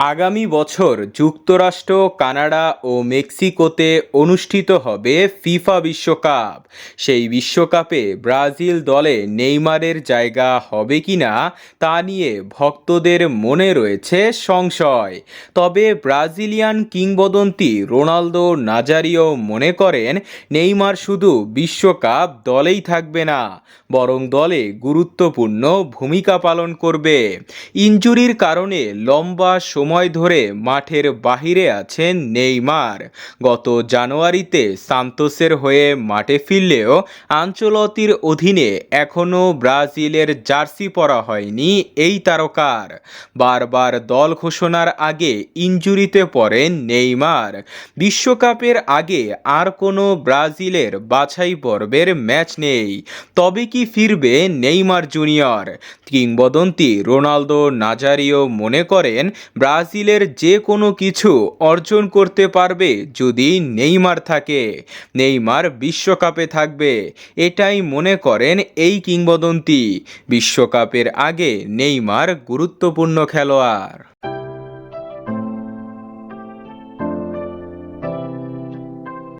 আগামী বছর যুক্তরাষ্ট্র, কানাডা ও মেক্সিকোতে অনুষ্ঠিত হবে ফিফা বিশ্বকাপ। সেই বিশ্বকাপে ব্রাজিল দলে নেইমারের জায়গা হবে কিনা তা নিয়ে ভক্তদের মনে রয়েছে সংশয়। তবে ব্রাজিলিয়ান কিংবদন্তি রোনালদো নাজারিও মনে করেন, নেইমার শুধু বিশ্বকাপ দলেই থাকবে না, বরং দলে গুরুত্বপূর্ণ ভূমিকা পালন করবে। ইনজুরির কারণে লম্বা সময় ধরে মাঠের বাহিরে আছেন নেইমার। গত জানুয়ারিতে সান্তোসের হয়ে মাঠে ফিরলেও আঞ্চলতির অধীনে এখনও ব্রাজিলের জার্সি পরা হয়নি এই তারকার। বারবার দল ঘোষণার আগে ইনজুরিতে পড়েন নেইমার। বিশ্বকাপের আগে আর কোনো ব্রাজিলের বাছাই পর্বের ম্যাচ নেই। তবে কি ফিরবে নেইমার জুনিয়র? কিংবদন্তি রোনালদো নাজারিও মনে করেন ব্রাজিলের যে কোনো কিছু অর্জন করতে পারবে যদি নেইমার থাকে। নেইমার বিশ্বকাপে থাকবে, এটাই মনে করেন এই কিংবদন্তি। বিশ্বকাপের আগে নেইমার গুরুত্বপূর্ণ খেলোয়াড়।